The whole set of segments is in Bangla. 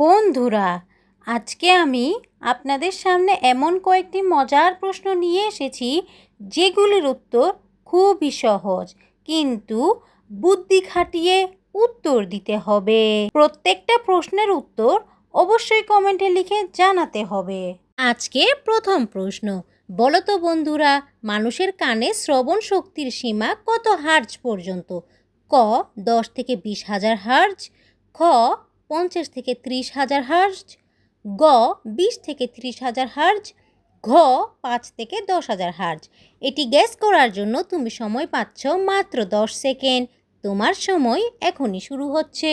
বন্ধুরা, আজকে আমি আপনাদের সামনে এমন কয়েকটি মজার প্রশ্ন নিয়ে এসেছি, যেগুলির উত্তর খুবই সহজ, কিন্তু বুদ্ধি খাটিয়ে উত্তর দিতে হবে। প্রত্যেকটা প্রশ্নের উত্তর অবশ্যই কমেন্টে লিখে জানাতে হবে। আজকে প্রথম প্রশ্ন বলো তো বন্ধুরা, মানুষের কানে শ্রবণ শক্তির সীমা কত হার্জ পর্যন্ত? ক, দশ থেকে বিশ হাজার হার্জ, খ পঞ্চাশ থেকে ত্রিশ হাজার হার্জ, গ বিশ থেকে ত্রিশ হাজার হার্জ, ঘ পাঁচ থেকে দশ হাজার হার্জ। এটি গ্যাস করার জন্য তুমি সময় পাচ্ছ মাত্র দশ সেকেন্ড। তোমার সময় এখনই শুরু হচ্ছে।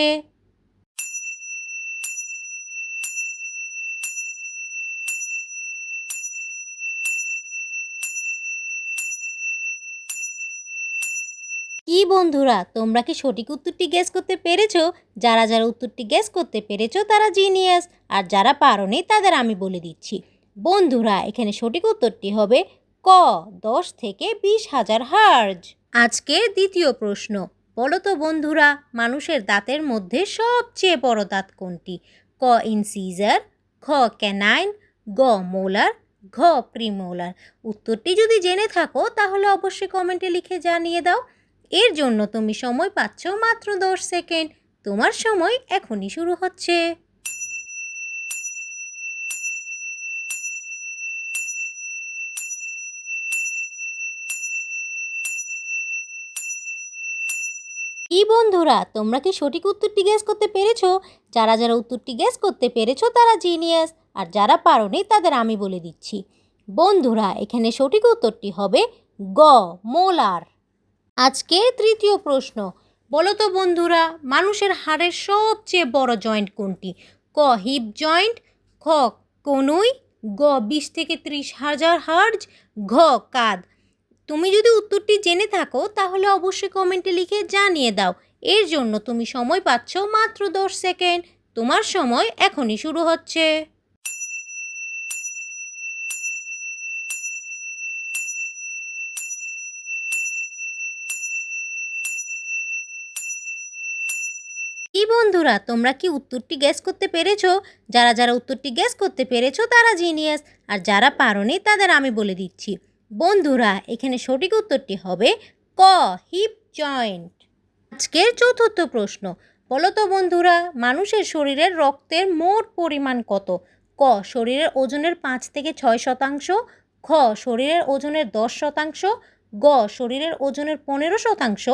কি বন্ধুরা, তোমরা কি সঠিক উত্তরটি গ্যাস করতে পেরেছ? যারা যারা উত্তরটি গ্যাস করতে পেরেছ তারা জিনিয়াস আর যারা পারোনি তাদের আমি বলে দিচ্ছি। বন্ধুরা, এখানে সঠিক উত্তরটি হবে ক, দশ থেকে বিশ হাজার হার্জ আজকের দ্বিতীয় প্রশ্ন, বলো তো বন্ধুরা, মানুষের দাঁতের মধ্যে সবচেয়ে বড় দাঁত কোনটি? ক ইনসিজার খ ক্যানাইন গ মোলার ঘ প্রিমোলার উত্তরটি যদি জেনে থাকো তাহলে অবশ্যই কমেন্টে লিখে জানিয়ে দাও। এর জন্য তুমি সময় পাচ্ছ মাত্র দশ সেকেন্ড। তোমার সময় এখনই শুরু হচ্ছে। কি বন্ধুরা, তোমরা কি সঠিক উত্তরটি গ্যাস করতে পেরেছ? যারা যারা উত্তরটি গ্যাস করতে পেরেছ তারা জিনিয়াস আর যারা পারোনি তাদের আমি বলে দিচ্ছি। বন্ধুরা, এখানে সঠিক উত্তরটি হবে গ, মোলার। আজকে তৃতীয় প্রশ্ন। বলো তো বন্ধুরা, মানুষের হাড়ের সবচেয়ে বড় জয়েন্ট কোনটি? ক হিপ জয়েন্ট খ, কনুই, গ, বিশ থেকে ত্রিশ হাজার হার্জ ঘ, কাঁধ। তুমি যদি উত্তরটি জেনে থাকো, তাহলে অবশ্যই কমেন্টে লিখে জানিয়ে দাও। এর জন্য তুমি সময় পাচ্ছ মাত্র দশ সেকেন্ড। তোমার সময় এখনই শুরু হচ্ছে। কি বন্ধুরা, তোমরা কি উত্তরটি গ্যাস করতে পেরেছ? যারা যারা উত্তরটি গ্যাস করতে পেরেছ, তারা জিনিয়াস আর যারা পারোনি, তাদের আমি বলে দিচ্ছি। বন্ধুরা, এখানে সঠিক উত্তরটি হবে ক হিপ জয়েন্ট আজকের চতুর্থ প্রশ্ন, বলো তো বন্ধুরা, মানুষের শরীরের রক্তের মোট পরিমাণ কত? ক, শরীরের ওজনের পাঁচ থেকে ছয় শতাংশ। খ, শরীরের ওজনের দশ শতাংশ। গ, শরীরের ওজনের পনেরো শতাংশ।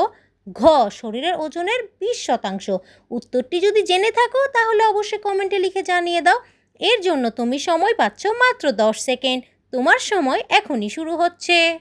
ঘ, শরীরের ওজনের বিশ শতাংশ। উত্তরটি যদি জেনে থাকো, তাহলে অবশ্যই কমেন্টে লিখে জানিয়ে দাও। এর জন্য তুমি সময় পাচ্ছ মাত্র দশ সেকেন্ড। তোমার সময় এখনই শুরু হচ্ছে।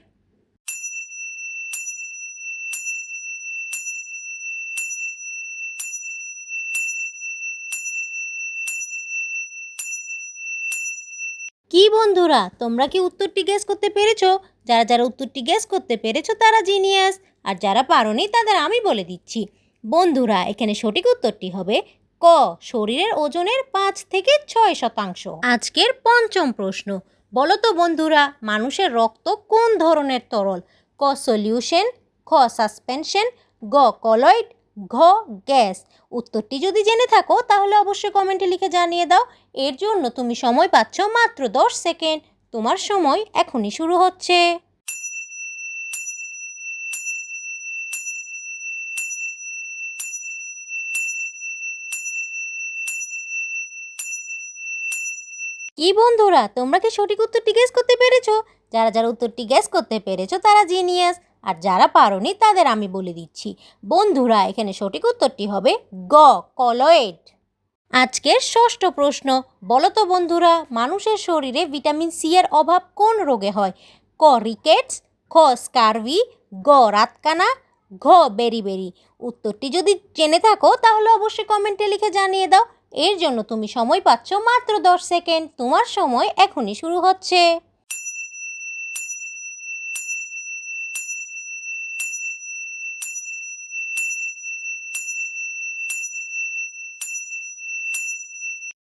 কি বন্ধুরা, তোমরা কি উত্তরটি গেস করতে পেরেছ? যারা যারা উত্তরটি গেস করতে পেরেছ, তারা জিনিয়াস আর যারা পারোনি তাদের আমি বলে দিচ্ছি। বন্ধুরা, এখানে সঠিক উত্তরটি হবে ক, শরীরের ওজনের পাঁচ থেকে ছয় শতাংশ। আজকের পঞ্চম প্রশ্ন বলো তো বন্ধুরা, মানুষের রক্ত কোন ধরনের তরল? ক, সলিউশন, খ, সাসপেনশন, গ, কলয়েড, ঘ, গ্যাস। উত্তরটি যদি জেনে থাকো, তাহলে অবশ্যই কমেন্টে লিখে জানিয়ে দাও। এর জন্য তুমি সময় পাচ্ছ মাত্র দশ সেকেন্ড। তোমার সময় এখনই শুরু হচ্ছে। কি বন্ধুরা, তোমরা কি সঠিক উত্তরটি গ্যাস করতে পেরেছ? যারা যারা উত্তরটি গ্যাস করতে পেরেছ, তারা জিনিয়াস আর যারা পারোনি, তাদের আমি বলে দিচ্ছি। বন্ধুরা, এখানে সঠিক উত্তরটি হবে গ, কলয়েড। আজকের ষষ্ঠ প্রশ্ন বলো তো বন্ধুরা, মানুষের শরীরে ভিটামিন সি এর অভাব কোন রোগে হয়? ক রিকেটস খ স্কারভি গ, রাতকানা, ঘ বেরি বেরি উত্তরটি যদি জেনে থাকো, তাহলে অবশ্যই কমেন্টে লিখে জানিয়ে দাও। এর জন্য তুমি সময় পাচ্ছ মাত্র দশ সেকেন্ড। তোমার সময় এখনই শুরু হচ্ছে।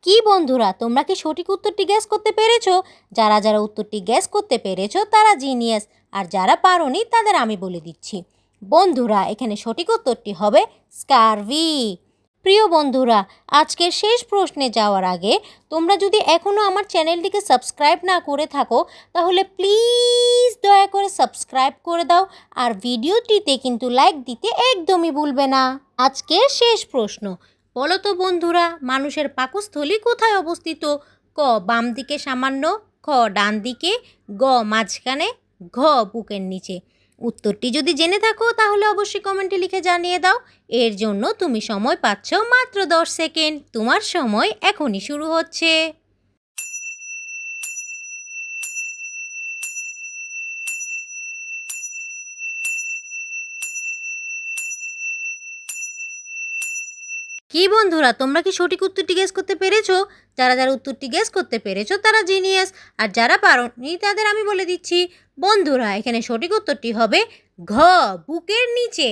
কি বন্ধুরা, তোমরা কি সঠিক উত্তরটি গ্যাস করতে পেরেছ? যারা যারা উত্তরটি গ্যাস করতে পেরেছ, তারা জিনিয়াস আর যারা পারোনি, তাদের আমি বলে দিচ্ছি। বন্ধুরা, এখানে সঠিক উত্তরটি হবে স্কারভি। প্রিয় বন্ধুরা, আজকের শেষ প্রশ্নে যাওয়ার আগে তোমরা যদি এখনও আমার চ্যানেলটিকে সাবস্ক্রাইব না করে থাকো, তাহলে প্লিজ দয়া করে সাবস্ক্রাইব করে দাও আর ভিডিওটিতে কিন্তু লাইক দিতে একদমই ভুলবে না। আজকের শেষ প্রশ্ন, বলো তো বন্ধুরা, মানুষের পাকস্থলী কোথায় অবস্থিত? ক, বাম দিকে সামান্য, খ, ডান দিকে, গ, মাঝখানে, ঘ, বুকের নিচে। উত্তরটি যদি জেনে থাকো, তাহলে অবশ্যই কমেন্টে লিখে জানিয়ে দাও। এর জন্য তুমি সময় পাচ্ছ মাত্র দশ সেকেন্ড। তোমার সময় এখনই শুরু হচ্ছে। কি বন্ধুরা, তোমরা কি সঠিক উত্তরটি গেস করতে পেরেছ? যারা যারা উত্তরটি গেস করতে পেরেছ তারা জিনিয়াস আর যারা পারোনি তাদের আমি বলে দিচ্ছি, বন্ধুরা, এখানে সঠিক উত্তরটি হবে ঘ, বুকের নিচে।